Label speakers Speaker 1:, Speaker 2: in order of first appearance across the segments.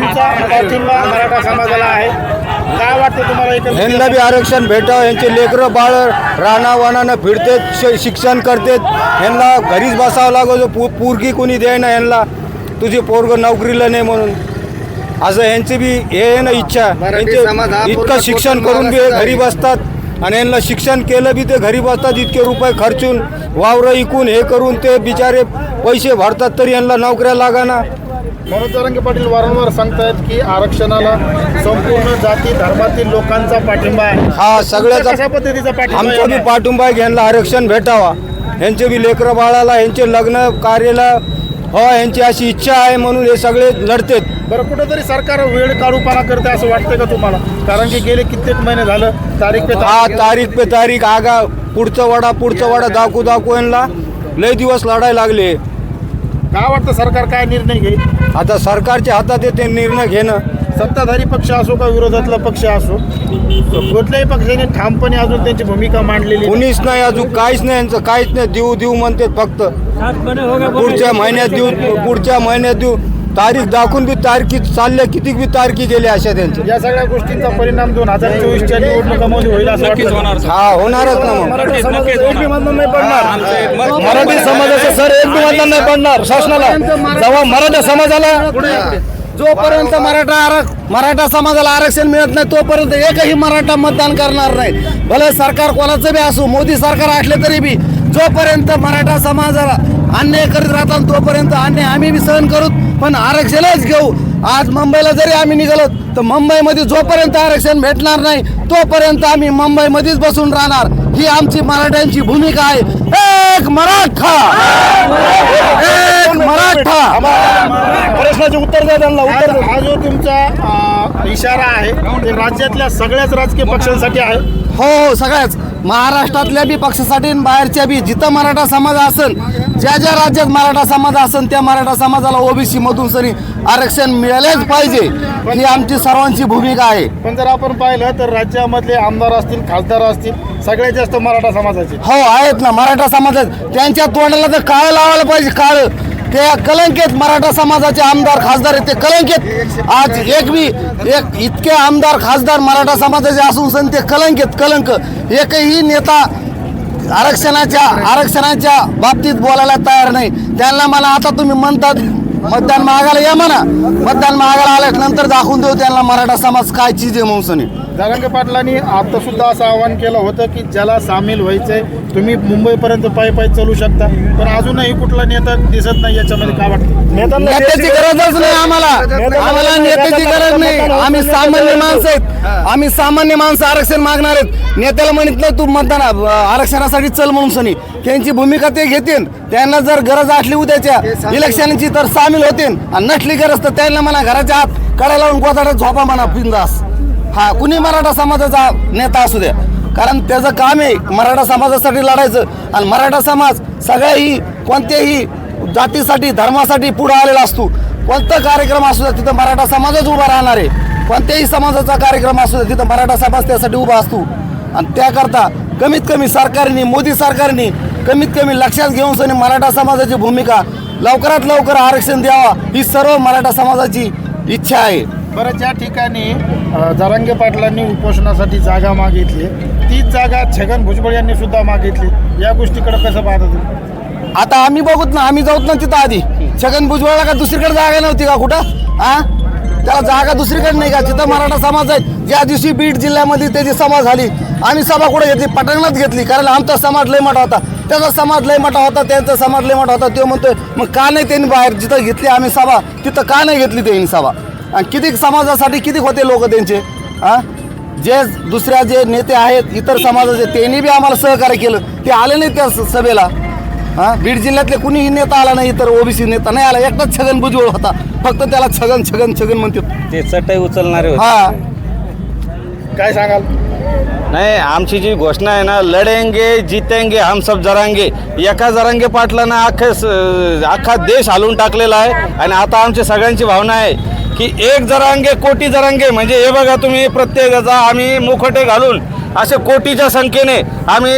Speaker 1: तुमचा पाठिंबा मराठा समाजाला आहे. काय वाटतं तुम्हाला
Speaker 2: बी आरक्षण भेटावं. यांचे लेकरं बाळ राणा वानानं फिरतेत श- शिक्षण करतेत ह्यांना घरीच बसावं लागतो पू पूरगी कोणी द्यायना ह्यांना तुझी पोरग नोकरीला नाही म्हणून. असं ह्यांची बी हे आहे ना इच्छा.
Speaker 3: मराठी
Speaker 2: ह्यांचे
Speaker 3: समाज हा
Speaker 2: इतकं
Speaker 3: पूर्ण
Speaker 2: शिक्षण करून बी हे घरी बसतात. आणि यांना शिक्षण केलं बी ते घरी बसतात. इतके रुपये खर्चून वावरं इकून हे करून ते बिचारे पैसे भरतात तरी यांना नोकऱ्या लागाना.
Speaker 1: मनोज जरांगे पाटील वारंवार सांगतायत की आरक्षणाला संपूर्ण जाती धर्मातील लोकांचा पाठिंबा आहे.
Speaker 2: हा सगळ्याचा
Speaker 1: कशा पद्धतीचा पाठिंबा
Speaker 2: आमचा बी
Speaker 1: आहे?
Speaker 2: पाठिंबा आहे की यांना आरक्षण भेटावा. यांचे बी लेकरं बाळाला यांचे लग्न कार्याला हो यांची अशी इच्छा आहे म्हणून हे सगळे लढतेत.
Speaker 1: बरं कुठेतरी सरकार वेळ काढूपणा करते असं वाटतंय का तुम्हाला? कारण की गेले कित्येक महिने झालं तारीख पे
Speaker 2: हा
Speaker 1: तारीख
Speaker 2: पे तारीख आगा पुढचं वडा पुढचं वडा दाखवू दाखवू यांना. लय दिवस लढायला लागले.
Speaker 1: काय वाटतं सरकार काय निर्णय घेईल?
Speaker 2: आता सरकारच्या हातात आहे ते निर्णय घेणं.
Speaker 1: सत्ताधारी पक्ष असो का विरोधातला पक्ष असो कुठल्याही पक्षाने ठामपणे अजून त्यांची भूमिका मांडलेली.
Speaker 2: कुणीच नाही अजून काहीच नाही यांचं काहीच नाही. देऊ देऊ म्हणते फक्त. पुढच्या महिन्यात देऊ पुढच्या महिन्यात देऊ. तारीख दाखवून बी तारखी चालल्या किती बी तारखी गेल्या अशा त्यांच्या.
Speaker 1: या सगळ्या गोष्टींचा परिणाम दोन हजार चोवीसच्या निवडणुकामध्ये होईल असं वाटतं.
Speaker 2: हा होणारच ना मग.
Speaker 1: मराठी समाजाचं एक बी मतदान नाही पडणार. मराठी समाजाचं सर एक बी मतदान नाही पडणार. शासनाला जेव्हा मराठा समाजाला
Speaker 3: जोपर्यंत मराठा आरक मराठा समाजाला आरक्षण मिळत नाही तोपर्यंत एकही मराठा मतदान करणार नाही. भले सरकार कोणाचं बी असो मोदी सरकार असले तरी बी जोपर्यंत मराठा समाजाला अन्याय करीत राहतात तोपर्यंत अन्याय आम्ही बी सहन करू. पण आरक्षणच घेऊ. आज मुंबईला जरी आम्ही निघालो तर मुंबईमध्ये जोपर्यंत आरक्षण भेटणार नाही तोपर्यंत आम्ही मुंबईमध्येच बसून राहणार. ही आमची मराठ्यांची भूमिका आहे. एक मराठा! एक मराठा!
Speaker 1: प्रश्नाचे उत्तर द्या त्यांना उत्तर. हा जो तुमचा इशारा आहे राज्यातल्या सगळ्याच राजकीय पक्षांसाठी आहे.
Speaker 3: हो हो सगळ्याच. महाराष्ट्रातल्या बी पक्षासाठी बाहेरच्या बी. जिथं मराठा समाज असन ज्या ज्या राज्यात मराठा समाज असन त्या मराठा समाजाला ओबीसी मधून सरी आरक्षण मिळालेच पाहिजे. ही आमची सर्वांची भूमिका आहे.
Speaker 1: पण जर आपण पाहिलं तर राज्यामधले आमदार असतील खासदार असतील सगळ्यात जास्त मराठा समाजाचे.
Speaker 3: हो आहेत ना मराठा समाजात त्यांच्या तोंडाला तर काळ लावायला पाहिजे काळ. ते कलंकित मराठा समाजाचे आमदार खासदार आहेत ते कलंकित. आज एक बी एक इतके आमदार खासदार मराठा समाजाचे असून सन ते कलंकित कलंक. एकही नेता आरक्षणाच्या आरक्षणाच्या बाबतीत बोलायला तयार नाही. त्यांना मला आता तुम्ही म्हणतात मतदान मागायला या म्हणा. मतदान मागायला आल्यानंतर दाखवून देऊ त्यांना मराठा समाज काय चीज आहे म्हणून
Speaker 1: जरांगे पाटलांनी आता सुद्धा असं आवाहन केलं होतं की ज्याला सामील व्हायचंय तुम्ही मुंबईपर्यंत पायी पायी चालू शकता. पण अजूनही कुठला नेता दिसत नाही याच्यामध्ये काय वाटतं?
Speaker 3: नेत्याची गरजच नाही आम्हाला. आम्हाला नेत्याची गरज नाही. आम्ही सामान्य माणसं आहेत. आम्ही सामान्य माणसं आरक्षण मागणार आहेत. नेत्याला म्हणत नाही तू मतदान आरक्षणासाठी चल म्हणून सनी. त्यांची भूमिका ते घेतील. त्यांना जर गरज असली उद्याच्या इलेक्शनची तर सामील होतील. आणि नसली गरज तर त्यांना म्हणा घराच्या आत कड्या लावून गोदाड्यात झोपा म्हणा बिंदास. हा कुणी मराठा समाजाचा नेता असू द्या. कारण त्याचं काम आहे मराठा समाजासाठी लढायचं. आणि मराठा समाज सगळ्याही कोणत्याही जातीसाठी धर्मासाठी पुढे आलेला असतो. कोणता कार्यक्रम असू द्या तिथं मराठा समाजच उभा राहणार आहे. कोणत्याही समाजाचा कार्यक्रम असू द्या तिथं मराठा समाज त्यासाठी उभा असतो. आणि त्याकरता कमीत कमी सरकारने मोदी सरकारने कमीत कमी लक्षात घेऊन सनी मराठा समाजाची भूमिका लवकरात लवकर आरक्षण द्यावा ही सर्व मराठा समाजाची इच्छा आहे.
Speaker 1: बरं ज्या ठिकाणी जरांगे पाटलांनी उपोषणासाठी जागा मागितली तीच जागा छगन भुजबळ यांनी सुद्धा मागितली. या गोष्टीकडे कसं पाहता
Speaker 3: आता आम्ही बघूत ना आम्ही जाऊत ना तिथं आधी. छगन भुजबळला का दुसरीकडे जागा नव्हती का कुठं? हा त्याला जागा दुसरीकडे नाही का? तिथं मराठा समाज आहे ज्या दिवशी बीड जिल्ह्यामध्ये त्याची सभा झाली आम्ही सभा कुठे घेतली? पटणात घेतली कारण आमचा समाज लय मोठा होता. त्याचा समाज लय मोठा होता त्यांचा समाज लय मोठा होता तो म्हणतोय मग का नाही त्यांनी बाहेर जिथं घेतली आम्ही सभा तिथं का नाही घेतली त्यांनी सभा? आणि किती समाजासाठी किती होते लोक त्यांचे? हा जे दुसऱ्या जे नेते आहेत इतर समाजाचे त्यांनी बी आम्हाला सहकार्य केलं. ते आले नाही त्या स- सभेला. हा बीड जिल्ह्यातले कुणीही नेता आला नाही तर ओबीसी नेता नाही आला. एकटाच छगन भुजबळ होता. फक्त त्याला छगन छगन छगन म्हणते
Speaker 4: ते चटई उचलणारे होते.
Speaker 3: हा.
Speaker 1: काय सांगाल?
Speaker 4: नाही आमची जी घोषणा आहे ना लढेंगे जितेंगे हम सब जरांगे एका जरांगे पाटलानं अख्खे अख्खा देश हलवून टाकलेला आहे. आणि आता आमची सगळ्यांची भावना आहे की एक जरांगे कोटी जरांगे म्हणजे हे बघा तुम्ही प्रत्येकाचा आम्ही मुखटे घालून असे कोटीच्या संख्येने आम्ही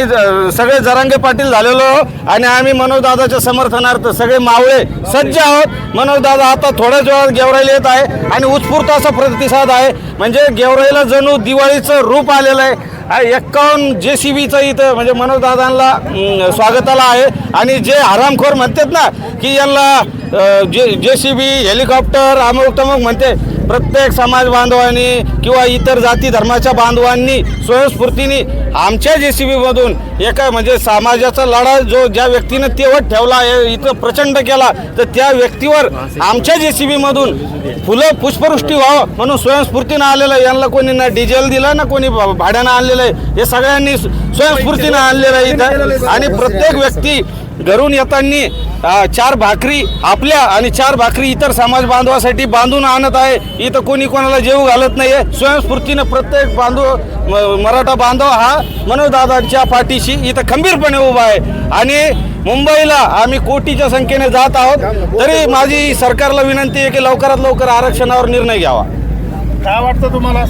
Speaker 4: सगळे जरांगे पाटील झालेलो आहोत. आणि आम्ही मनोजदादाच्या समर्थनार्थ सगळे मावळे सज्ज आहोत. मनोजदादा आता थोड्याच वेळात गेवराईला येत आहे. आणि उत्स्फूर्त असा प्रतिसाद आहे. म्हणजे गेवराईला जणू दिवाळीचं रूप आलेलं आहे. एक्कावन्न जे सी बीचं इथं म्हणजे मनोजदादांना स्वागताला आहे. आणि जे हरामखोर म्हणतात ना की यांना जे जे सी बी हेलिकॉप्टर अमुक तमुक म्हणते प्रत्येक समाज बांधवांनी किंवा इतर जाती धर्माच्या बांधवांनी स्वयंस्फूर्तीने आमच्या जे सी बीमधून एका म्हणजे समाजाचा लढा जो ज्या व्यक्तीनं तेवत ठेवला इथं प्रचंड केला तर त्या व्यक्तीवर आमच्या जे सी बीमधून फुलं पुष्पवृष्टी व्हावं म्हणून स्वयंस्फूर्तीनं आलेलं आहे. यांना कोणी ना डिझेल दिलं ना कोणी भाड्यानं आणलेलं आहे हे सगळ्यांनी स्वयंस्फूर्तीनं आणलेलं आहे इथं आणि प्रत्येक व्यक्ती घरून येताना चार भाकरी आपल्या आणि चार भाकरी इतर समाज बांधवासाठी बांधून आणत आहे. इथं कोणी कोणाला जेव घालत नाही आहे स्वयंस्फूर्तीनं प्रत्येक बांधव म- मराठा बांधव हा मनोदादांच्या पाठीशी इथं खंबीरपणे उभा आहे. आणि मुंबईला आम्ही कोटीच्या संख्येने जात आहोत. तरी माझी सरकारला विनंती आहे की लवकरात लवकर आरक्षणावर निर्णय घ्यावा.
Speaker 1: काय वाटतं तुम्हाला?